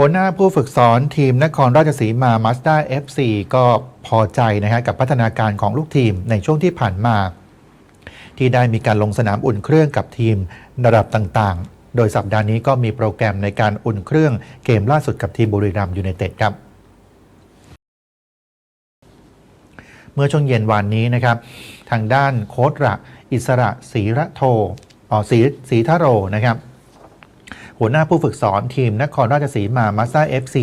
หัวหน้าผู้ฝึกสอนทีมนครราชสีมามาสด้า FC ก็พอใจนะฮะกับพัฒนาการของลูกทีมในช่วงที่ผ่านมา ที่ได้มีการลงสนามอุ่นเครื่องกับทีมระดับต่างๆ โดยสัปดาห์นี้ก็มีโปรแกรมในการอุ่นเครื่องเกมล่าสุดกับทีมบุรีรัมย์ยูไนเต็ดครับเมื่อช่วงเย็นวานนี้นะครับ ทางด้านโค้ดระอิสระศรีระโทอ๋อศรีศรีทโรนะครับ หัวหน้าผู้ฝึกสอนทีมนครราชสีมามาซ่า FC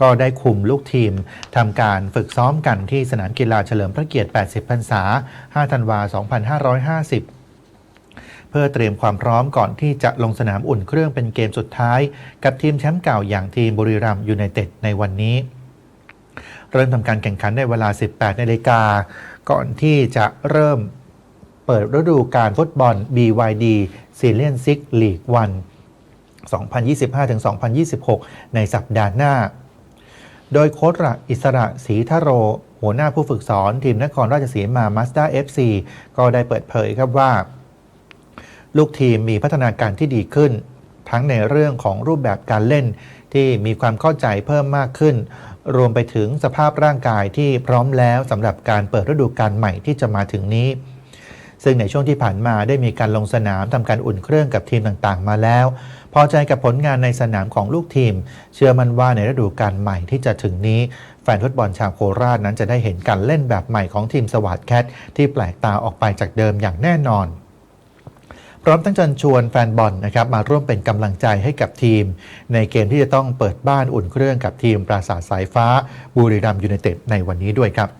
ก็ได้คุมลูกทีมทำการฝึกซ้อมกันที่สนามกีฬาเฉลิมพระเกียรติ 80 พรรษา 5 ธันวา 2550เพื่อเตรียมความพร้อมก่อนที่จะลงสนามอุ่นเครื่องเป็นเกมสุดท้าย กับทีมแชมป์เก่าอย่างทีมบุรีรัมย์ยูไนเต็ดในวันนี้ เริ่มทำการแข่งขันในเวลา 18 นาฬิกา ก่อนที่จะเริ่มเปิดฤดูการฟุตบอล BYD s e r i a n Six League 1 2025-2026 ในสัปดาห์หน้า โดยโค้ชระอิสระศรีทโร หัวหน้าผู้ฝึกสอนทีมนครราชสีมามาสด้า FC ก็ได้เปิดเผยครับว่า ลูกทีมมีพัฒนาการที่ดีขึ้น ทั้งในเรื่องของรูปแบบการเล่นที่มีความเข้าใจเพิ่มมากขึ้น รวมไปถึงสภาพร่างกายที่พร้อมแล้วสำหรับการเปิดฤดูกาลใหม่ที่จะมาถึงนี้ ซึ่งในช่วงที่ผ่านมาได้มีการลงสนามทำการอุ่นเครื่องกับทีมต่างๆ มาแล้ว พอใจกับผลงานในสนามของลูกทีม เชื่อมั่นว่าในฤดูกาลใหม่ที่จะถึงนี้แฟนฟุตบอลชาวโคราชนั้นจะได้เห็นการเล่นแบบใหม่ของทีมสวัสดแคทที่แปลกตาออกไปจากเดิมอย่างแน่นอนพร้อมทั้งเชิญชวนแฟนบอลนะครับมาร่วมเป็นกำลังใจให้กับทีม ในเกมที่จะต้องเปิดบ้านอุ่นเครื่องกับทีมปราสาทสายฟ้าบุรีรัมย์ยูไนเต็ดในวันนี้ด้วยครับ